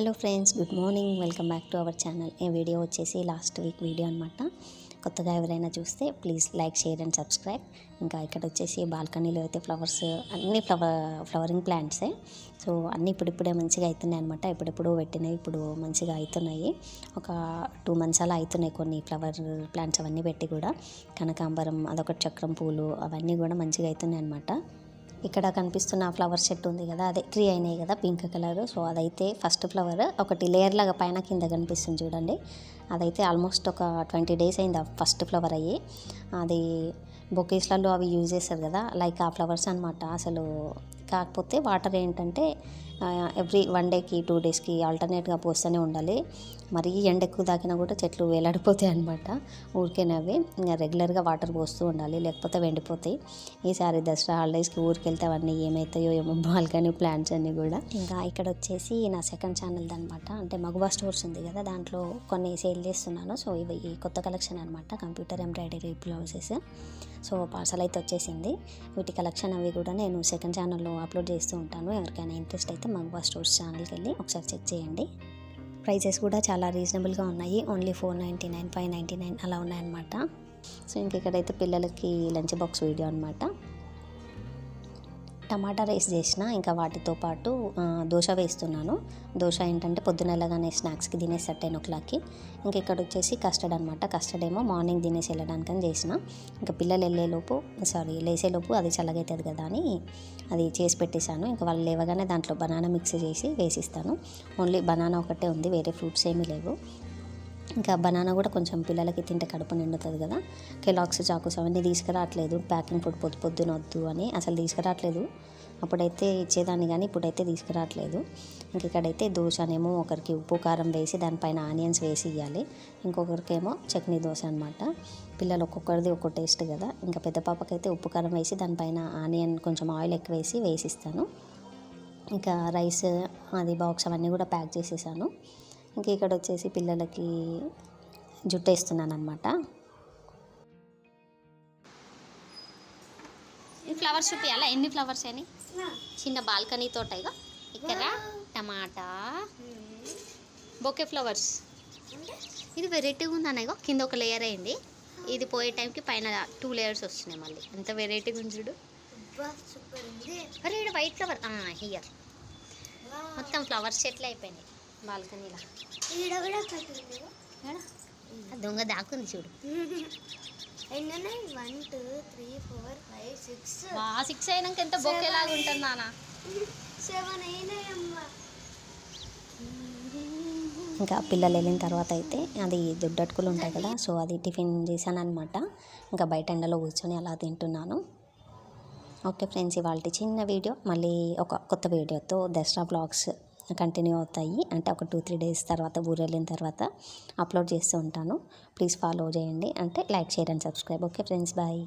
Hello friends good morning. Welcome back to our channel. ఈ video వచ్చేసి last week video అనమాట కొత్తగా ఎవరైనా చూస్తే please like share and subscribe. ఇంకా ఇక్కడ వచ్చేసి బాల్కనీలో అయితే ఫ్లవర్స్ అన్ని ఫ్లవర్ ఫ్లవరింగ్ ప్లాంట్సే. సో అన్నీ ఇప్పుడిప్పుడే మంచిగా అవుతున్నాయి అనమాట ఇప్పుడిప్పుడు పెట్టినవి ఇప్పుడు మంచిగా అవుతున్నాయి ఒక టూ మంత్స్ అలా అవుతున్నాయి కొన్ని ఫ్లవర్ ప్లాంట్స్ అవన్నీ పెట్టి కూడా. కనకాంబరం అదొక చక్రం పూలు అవన్నీ కూడా మంచిగా అవుతున్నాయి అనమాట ఇక్కడ కనిపిస్తున్న ఫ్లవర్ సెట్ ఉంది కదా అదే ట్రీ అయినాయి కదా పింక్ కలర్. సో అదైతే ఫస్ట్ ఫ్లవర్ ఒకటి లేయర్ లాగా పైన కింద కనిపిస్తుంది చూడండి. అదైతే ఆల్మోస్ట్ ఒక ట్వంటీ డేస్ అయింది ఆ ఫస్ట్ ఫ్లవర్ అయ్యి. అది బొకేస్లలో అవి యూజ్ చేస్తారు కదా లైక్ ఆ ఫ్లవర్స్ అనమాట అసలు కాకపోతే వాటర్ ఏంటంటే ఎవ్రీ వన్ డేకి టూ డేస్కి ఆల్టర్నేట్గా పోస్తూనే ఉండాలి. మరీ ఎండ ఎక్కువ తాకినా కూడా చెట్లు వేలాడిపోతాయి అనమాట ఊరికేనవి ఇంకా రెగ్యులర్గా వాటర్ పోస్తూ ఉండాలి లేకపోతే వెండిపోతాయి. ఈసారి దసరా హాలిడేస్కి ఊరికి వెళ్తే అవన్నీ ఏమవుతాయో ఏమో బాల్కనీ ప్లాంట్స్ అన్నీ కూడా. ఇంకా ఇక్కడ వచ్చేసి నా సెకండ్ ఛానల్ది అనమాట అంటే మగువా స్టోర్స్ ఉంది కదా దాంట్లో కొన్ని సేల్ చేస్తున్నాను. సో ఇవి కొత్త కలెక్షన్ అనమాట computer embroidery blouses. So parcel అయితే వచ్చేసింది. వీటి కలెక్షన్ అవి కూడా నేను సెకండ్ ఛానల్లో అప్లోడ్ చేస్తూ ఉంటాను. ఎవరికైనా ఇంట్రెస్ట్ అయితే మగువా స్టోర్స్ ఛానల్కి వెళ్ళి ఒకసారి చెక్ చేయండి. ప్రైజెస్ కూడా చాలా రీజనబుల్గా ఉన్నాయి. Only four ninety nine five ninety nine అలా ఉన్నాయన్నమాట. సో ఇంక ఇక్కడైతే పిల్లలకి లంచ్ బాక్స్ వీడియో అనమాట టమాటా రైస్ చేసిన ఇంకా వాటితో పాటు దోశ వేస్తున్నాను. దోశ ఏంటంటే పొద్దున వెళ్ళగానే స్నాక్స్కి తినేసి టెన్ ఓ క్లాక్కి ఇంకా ఇక్కడ వచ్చేసి కస్టర్డ్ అనమాట కస్టర్డ్ ఏమో మార్నింగ్ తినేసి వెళ్ళడానికని చేసిన. ఇంకా పిల్లలు వెళ్ళేలోపు సారీ లేసేలోపు అది చల్లగైతుంది కదా అని అది చేసి పెట్టేశాను. ఇంకా వాళ్ళు లేవగానే దాంట్లో బనానా మిక్స్ చేసి వేసిస్తాను. ఓన్లీ బనానా ఒకటే ఉంది వేరే ఫ్రూట్స్ ఏమీ లేవు. ఇంకా బనానా కూడా కొంచెం పిల్లలకి తింటే కడుపు నిండుతుంది కదా. కెలాక్స్ చాకుస్ అవన్నీ తీసుకురావట్లేదు. ప్యాకింగ్ ఫుడ్ పొద్దు పొద్దున వద్దు అని అసలు తీసుకురావట్లేదు. అప్పుడైతే ఇచ్చేదాన్ని కానీ ఇప్పుడైతే తీసుకురావట్లేదు. ఇంక ఇక్కడైతే దోశనేమో ఒకరికి ఉప్పు కారం వేసి దానిపైన ఆనియన్స్ వేసి ఇవ్వాలి ఇంకొకరికేమో చట్నీ దోశ అనమాట పిల్లలు ఒక్కొక్కరిది ఒక్కో టేస్ట్ కదా. ఇంకా పెద్ద పాపకైతే ఉప్పు కారం వేసి దానిపైన ఆనియన్ కొంచెం ఆయిల్ ఎక్కువ వేసి వేసిస్తాను. ఇంకా రైస్ అది బాక్స్ అవన్నీ కూడా ప్యాక్ చేసేసాను. ఇంకా ఇక్కడ వచ్చేసి పిల్లలకి జుట్టు వేస్తున్నాను అనమాట ఈ ఫ్లవర్స్ చూపించాలా ఎన్ని ఫ్లవర్స్ అని చిన్న బాల్కనీ తోట ఇక ఇక్కడ టమాటా బొకే ఫ్లవర్స్. ఇది వెరైటీగా ఉంది అన్నయ్య కింద ఒక లేయర్ అయింది. ఇది పోయే టైంకి పైన టూ లేయర్స్ వస్తున్నాయి మళ్ళీ. ఎంత వెరైటీగా ఉంది చూడు. సూపర్ ఉంది. అరే ఇక్కడ వైట్ ఫ్లవర్. హియర్. మొత్తం ఫ్లవర్స్ చెట్లు అయిపోయినాయి. బాల్కనీలో. దొంగ దాక్కుంది చూడు. ఎన్ని one two three four five six. అయినాక ఎంత బొకేలాగా ఉంటుంది నాన్న. సెవెన్ అయినాయమ్మా ఇంకా పిల్లలు వెళ్ళిన తర్వాత అయితే అది దుడ్డట్టుకులు ఉంటాయి కదా సో అది టిఫిన్ చేశాను అనమాట ఇంకా బయట ఎండలో కూర్చొని అలా తింటున్నాను. ఓకే ఫ్రెండ్స్ ఇవాళ చిన్న వీడియో. మళ్ళీ ఒక కొత్త వీడియోతో దసరా బ్లాగ్స్ కంటిన్యూ అవుతాయి. అంటే ఒక టూ త్రీ డేస్ తర్వాత ఊరు వెళ్ళిన తర్వాత అప్లోడ్ చేస్తూ ఉంటాను. ప్లీజ్ ఫాలో చేయండి. అంటే like share and subscribe. Okay friends bye.